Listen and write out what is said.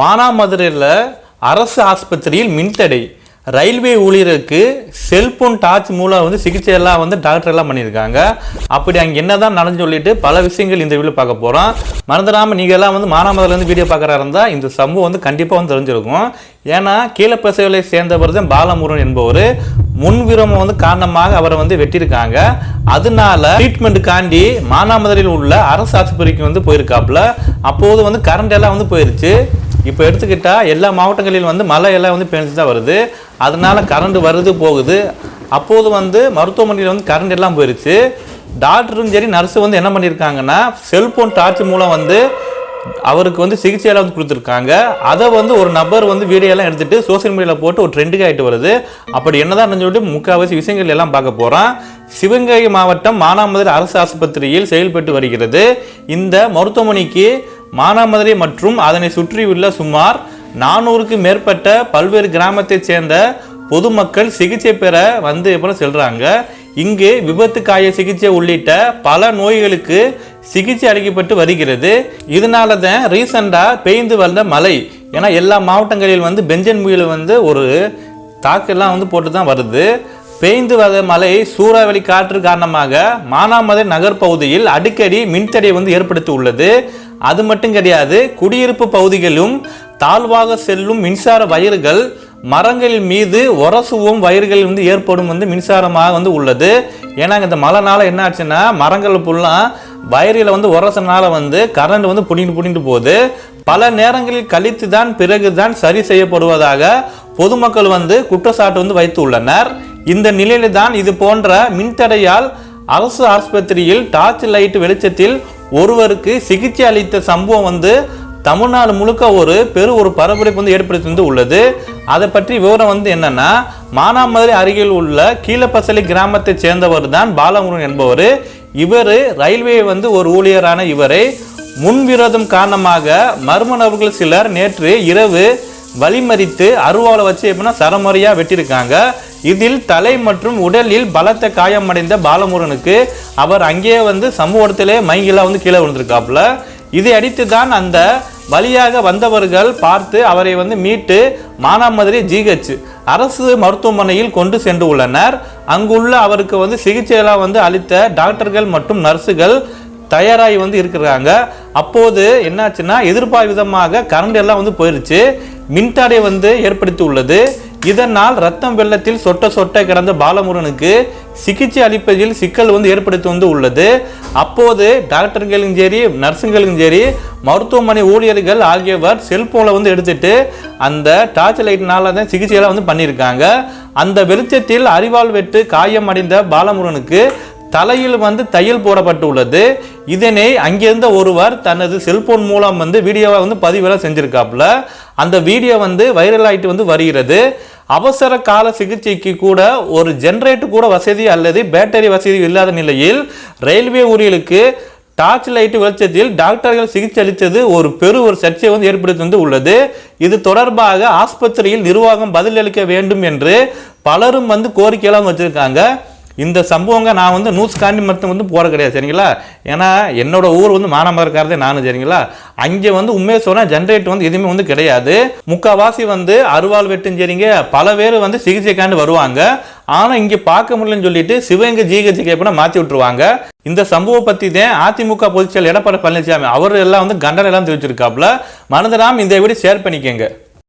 மானாமதுரையில் அரசு ஆஸ்பத்திரியில் மின்தடை. ரயில்வே ஊழியருக்கு செல்போன் டார்ச் மூலம் வந்து சிகிச்சை எல்லாம் வந்து டாக்டர் எல்லாம் பண்ணியிருக்காங்க. அப்படி அங்கே என்னதான் நடந்து சொல்லிட்டு பல விஷயங்கள் இந்த வீடியோ பார்க்க போகிறோம் மறந்துடாமல் நீங்கள் எல்லாம் வந்து மானாமதுலேருந்து வீடியோ பார்க்குறா இருந்தால் இந்த சம்பவம் வந்து கண்டிப்பாக வந்து தெரிஞ்சிருக்கும். ஏன்னா கீழப்பசைகளை சேர்ந்தவர் தான் பாலமுருகன் என்பவர். முன்விரோமம் வந்து காரணமாக அவரை வந்து வெட்டியிருக்காங்க. அதனால ட்ரீட்மெண்ட்டுக்காண்டி மானாமதுரையில் உள்ள அரசு ஆஸ்பத்திரிக்கு வந்து போயிருக்காப்புல. அப்போது வந்து கரண்ட் எல்லாம் வந்து போயிருச்சு. இப்போ எடுத்துக்கிட்டால் எல்லா மாவட்டங்களிலும் வந்து மழை எல்லாம் வந்து பெஞ்சு தான் வருது. அதனால கரண்ட் வருது போகுது. அப்போது வந்து மருத்துவமனையில் வந்து கரண்ட் எல்லாம் போயிருச்சு. டாக்டரும் சரி நர்ஸு வந்து என்ன பண்ணியிருக்காங்கன்னா செல்ஃபோன் டார்ச் மூலம் வந்து அவருக்கு வந்து சிகிச்சையெல்லாம் வந்து கொடுத்துருக்காங்க. அதை வந்து ஒரு நபர் வந்து வீடியோ எல்லாம் எடுத்துட்டு சோஷியல் மீடியாவில் போட்டு ஒரு ட்ரெண்டுக்கு ஆகிட்டு வருது. அப்படி என்னதான் சொல்லிட்டு முக்கால்வாசி விஷயங்கள் எல்லாம் பார்க்க போகிறோம் சிவகங்கை மாவட்டம் மானாமதுரை அரசு ஆஸ்பத்திரியில் செயல்பட்டு வருகிறது. இந்த மருத்துவமனைக்கு மானாமதுரை மற்றும் அதனை சுற்றியுள்ள சுமார் நானூறுக்கு மேற்பட்ட பல்வேறு கிராமத்தைச் சேர்ந்த பொதுமக்கள் சிகிச்சை பெற வந்து எப்போ செல்கிறாங்க இங்கு விபத்து காய சிகிச்சை உள்ளிட்ட பல நோய்களுக்கு சிகிச்சை அளிக்கப்பட்டு வருகிறது. இதனால தான் ரீசெண்டாக பெய்ந்து வந்த மழை. ஏன்னா எல்லா மாவட்டங்களில் வந்து பெஞ்சன் புயல் வந்து ஒரு தாக்கெல்லாம் வந்து போட்டு தான் வருது. பெய்ந்து வந்த மழை சூறாவளி காற்று காரணமாக மானாமதுரை நகர் பகுதியில் அடிக்கடி மின்தடை வந்து ஏற்படுத்தி உள்ளது. அது மட்டும் கிடையாது குடியிருப்பு பகுதிகளிலும் தாழ்வாக செல்லும் மின்சார வயர்கள் மரங்களின் மீது உரசுவும் வயர்கள் வந்து ஏற்படும் வந்து மின்சாரமாக வந்து உள்ளது. ஏன்னா இந்த மழைனால என்ன ஆச்சுன்னா மரங்கள் ஃபுல்லாக வயரில் வந்து உரசனால வந்து கரண்ட் வந்து புடிண்டு புடிண்டு போகுது. பல நேரங்களில் கழித்து தான் பிறகு தான் சரி செய்யப்படுவதாக பொதுமக்கள் வந்து குற்றச்சாட்டு வந்து வைத்து உள்ளனர். இந்த நிலையில தான் இது போன்ற மின்தடையால் அரசு ஆஸ்பத்திரியில் டார்ச் லைட் வெளிச்சத்தில் ஒருவருக்கு சிகிச்சை அளித்த சம்பவம் வந்து தமிழ்நாடு முழுக்க ஒரு பெரு ஒரு பரபரப்பு வந்து ஏற்படுத்தி வந்து உள்ளது. அதை பற்றி விவரம் வந்து என்னன்னா மானாமதுரை அருகில் உள்ள கீழப்பசலி கிராமத்தை சேர்ந்தவர் தான் பாலமுருகன் என்பவர். இவர் ரயில்வே வந்து ஒரு ஊழியரான இவரை. முன்விரோதம் காரணமாக மர்ம நபர்கள் சிலர் நேற்று இரவு வழிமறித்து அருவாளை வச்சு எப்படின்னா சரமுறையாக வெட்டியிருக்காங்க. இதில் தலை மற்றும் உடலில் பலத்த காயமடைந்த பாலமுருகனுக்கு அவர் அங்கேயே வந்து சமூகத்திலே மைங்கெல்லாம் வந்து கீழே விழுந்திருக்காப்புல. இதை அடித்து தான் அந்த வழியாக வந்தவர்கள் பார்த்து அவரை வந்து மீட்டு மானாமதுரை ஜிஹெச் அரசு மருத்துவமனையில் கொண்டு சென்று உள்ளனர். அங்குள்ள அவருக்கு வந்து சிகிச்சையெல்லாம் வந்து அளித்த டாக்டர்கள் மற்றும் நர்ஸுகள் தயாராகி வந்து இருக்கிறாங்க. அப்போது என்னாச்சுன்னா எதிர்பார்த்த விதமாக கரண்ட் எல்லாம் வந்து போயிடுச்சு மின்தடை வந்து ஏற்படுத்தி உள்ளது இதனால் ரத்தம் வெள்ளத்தில் சொட்ட சொட்ட கிடந்த பாலமுருகனுக்கு சிகிச்சை அளிப்பதில் சிக்கல் வந்து ஏற்படுத்தி வந்து உள்ளது. அப்போது டாக்டர்களும் சரி நர்ஸுங்களும் சரி மருத்துவமனை ஊழியர்கள் ஆகியவர் செல்போனை வந்து எடுத்துட்டு அந்த டார்ச் லைட்னால தான் சிகிச்சையெல்லாம் வந்து பண்ணியிருக்காங்க. அந்த வெளிச்சத்தில் அறிவால் வெட்டு காயம் அடைந்த பாலமுருகனுக்கு தலையில் வந்து தையல் போடப்பட்டுள்ளது. இதனை அங்கிருந்த ஒருவர் தனது செல்போன் மூலம் வந்து வீடியோவை வந்து பதிவெல்லாம் செஞ்சுருக்காப்புல. அந்த வீடியோ வந்து வைரல் ஆகிட்டு வந்து வருகிறது. அவசர கால சிகிச்சைக்கு கூட ஒரு ஜென்ரேட்டர் கூட வசதி அல்லது பேட்டரி வசதி இல்லாத நிலையில் ரயில்வே ஊழியர்களுக்கு டார்ச் லைட் வெளிச்சத்தில் டாக்டர்கள் சிகிச்சை அளித்தது ஒரு பெரு ஒரு சர்ச்சை வந்து ஏற்படுத்தி வந்து உள்ளது. இது தொடர்பாக ஆஸ்பத்திரியில் நிர்வாகம் பதிலளிக்க வேண்டும் என்று பலரும் வந்து கோரிக்கையெல்லாம் வச்சுருக்காங்க. இந்த சம்பவங்க நான் வந்து நியூஸ் காண்டி மட்டும் வந்து போகிற கிடையாது சரிங்களா? ஏன்னா என்னோட ஊர் வந்து மானாமரக்காரதே நானும் சரிங்களா? அங்கே வந்து உண்மையை சொன்னால் ஜென்ரேட்டர் வந்து எதுவுமே வந்து கிடையாது. முக்கால்வாசி வந்து அருவாள் வெட்டும் சரிங்க? பல பேர் வந்து சிகிச்சைக்காண்டு வருவாங்க. ஆனால் இங்கே பார்க்க முடியலன்னு சொல்லிட்டு சிவகங்கை ஜிஹெச்சுக்கு எப்படின்னா மாற்றி விட்டுருவாங்க. இந்த சம்பவம் பற்றி தான் அதிமுக பொதுச்செயல் எடப்பாடி பழனிசாமி அவர் எல்லாம் வந்து கண்டனம் எல்லாம் தெரிவிச்சிருக்காப்புல. மனதராம் இந்த வீடியோ ஷேர் பண்ணிக்கங்க.